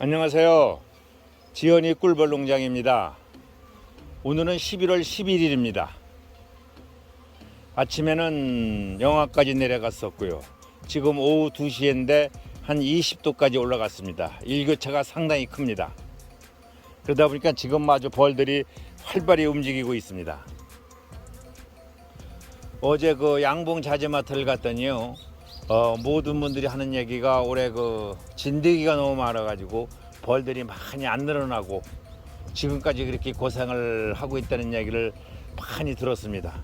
안녕하세요. 지연이 꿀벌 농장입니다. 오늘은 11월 11일입니다. 아침에는 영하까지 내려갔었고요. 지금 오후 2시인데 한 20도까지 올라갔습니다. 일교차가 상당히 큽니다. 그러다 보니까 지금 아주 벌들이 활발히 움직이고 있습니다. 어제 그 양봉 자재마트를 갔더니요. 어, 모든 분들이 하는 얘기가 올해 그 진드기가 너무 많아가지고 벌들이 많이 안 늘어나고 지금까지 그렇게 고생을 하고 있다는 얘기를 많이 들었습니다.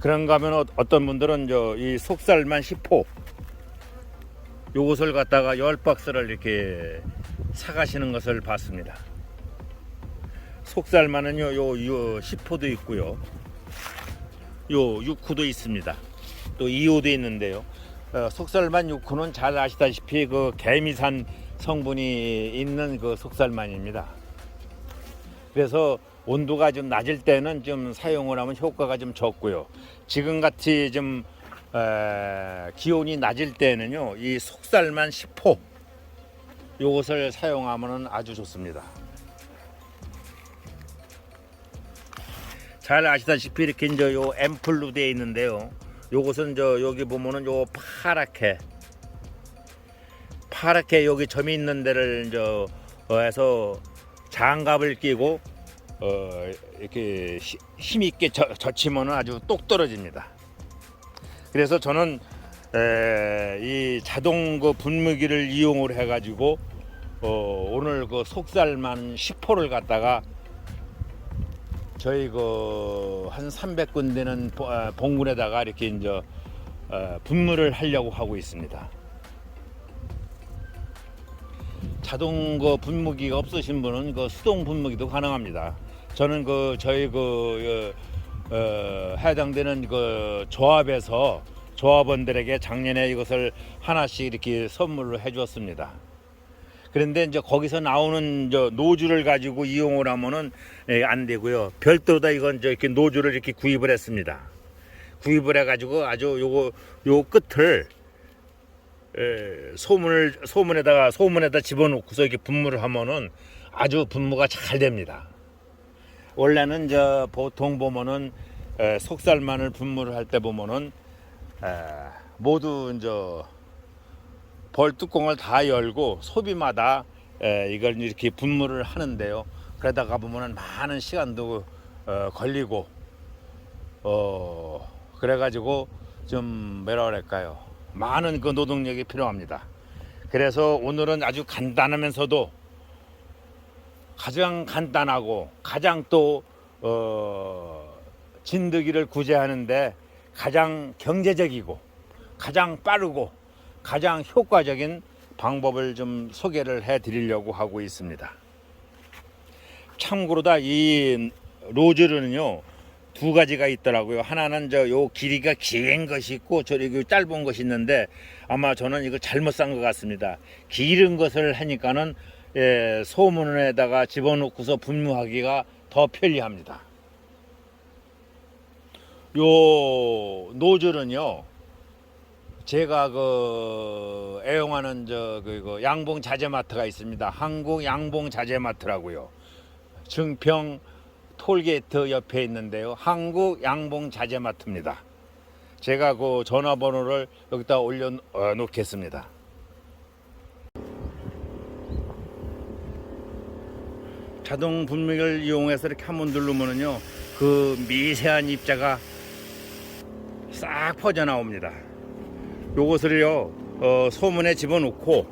그런가 하면 어- 어떤 분들은 저 이 속살만 10호 요것을 갖다가 열 박스를 이렇게 사가시는 것을 봤습니다. 속살만은요 요, 요 10호도 있고요. 요 6호도 있습니다. 또 2호도 있는데요. 어, 속살만 6호는 잘 아시다시피 그 개미산 성분이 있는 그 속살만입니다. 그래서 온도가 좀 낮을 때는 좀 사용을 하면 효과가 좀 적고요. 지금 같이 좀 에, 기온이 낮을 때는요, 이 속살만 10호 요것을 사용하면 아주 좋습니다. 잘 아시다시피 이렇게 이제 요 앰플로 되어 있는데요. 요것은 저 여기 보면은 요 파랗게 파랗게 여기 점이 있는 데를 저 어, 해서 장갑을 끼고 어 이렇게 히- 힘 있게 젖- 젖히면 아주 똑 떨어집니다. 그래서 저는 에, 이 자동 그 분무기를 이용을 해가지고 어, 오늘 그 속살만 10호를 갖다가 저희 그 한 300군데는 봉군에다가 이렇게 이제 어, 분무를 하려고 하고 있습니다. 자동 그 분무기가 없으신 분은 그 수동 분무기도 가능합니다. 저는 그 저희 그 어, 어, 해당되는 그 조합에서 조합원들에게 작년에 이것을 하나씩 이렇게 선물로 해주었습니다. 그런데 이제 거기서 나오는 저 노즐을 가지고 이용을 하면은 예, 안 되고요. 별도다 이건 저 이렇게 노즐을 이렇게 구입을 했습니다. 구입을 해가지고 아주 요거 요 끝을 에, 소문을 소문에다가 소문에다 집어넣고서 이렇게 분무를 하면은 아주 분무가 잘 됩니다. 원래는 저 보통 보면은 에, 속살마늘 분무를 할 때 보면은 에, 모두 이제 벌 뚜껑을 다 열고 소비마다 에, 이걸 이렇게 분무를 하는데요. 그러다가 보면은 많은 시간도 어, 걸리고 어 그래가지고 좀 뭐라 그럴까요? 많은 그 노동력이 필요합니다. 그래서 오늘은 아주 간단하면서도 가장 간단하고 가장 또 어, 진드기를 구제하는데 가장 경제적이고 가장 빠르고 가장 효과적인 방법을 좀 소개를 해 드리려고 하고 있습니다. 참고로다 이 로즈는요 두 가지가 있더라고요. 하나는 저 요 길이가 긴 것이 있고 저기 그 짧은 것이 있는데 아마 저는 이거 잘못 산 것 같습니다. 길은 것을 하니까는 예, 소문에다가 집어넣고서 분무하기가 더 편리합니다. 요 노즐은요 제가 그 애용하는 저그 양봉 자재마트가 있습니다. 한국 양봉 자재마트라고요. 증평 톨게이트 옆에 있는데요. 한국 양봉 자재마트입니다. 제가 그 전화번호를 여기다 올려 어, 놓겠습니다. 자동 분무기를 이용해서 이렇게 한 번 누르면은요, 그 미세한 입자가 싹 퍼져 나옵니다. 요것을요, 어, 소문에 집어넣고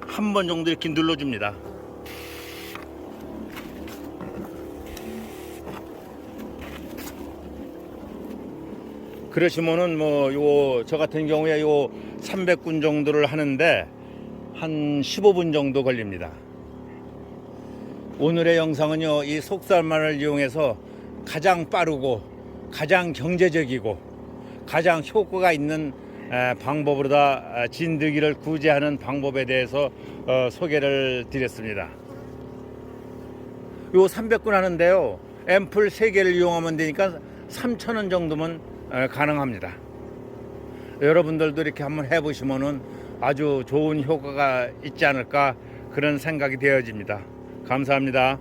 한 번 정도 이렇게 눌러줍니다. 그러시면은 뭐 요 저 같은 경우에 요 300군 정도를 하는데 한 15분 정도 걸립니다. 오늘의 영상은요 이 속살만을 이용해서 가장 빠르고 가장 경제적이고 가장 효과가 있는 에, 방법으로다 아, 진드기를 구제하는 방법에 대해서 어, 소개를 드렸습니다. 요 300군 하는데요 앰플 3개를 이용하면 되니까 3,000원 정도면 어, 가능합니다. 여러분들도 이렇게 한번 해보시면은 아주 좋은 효과가 있지 않을까 그런 생각이 되어집니다. 감사합니다.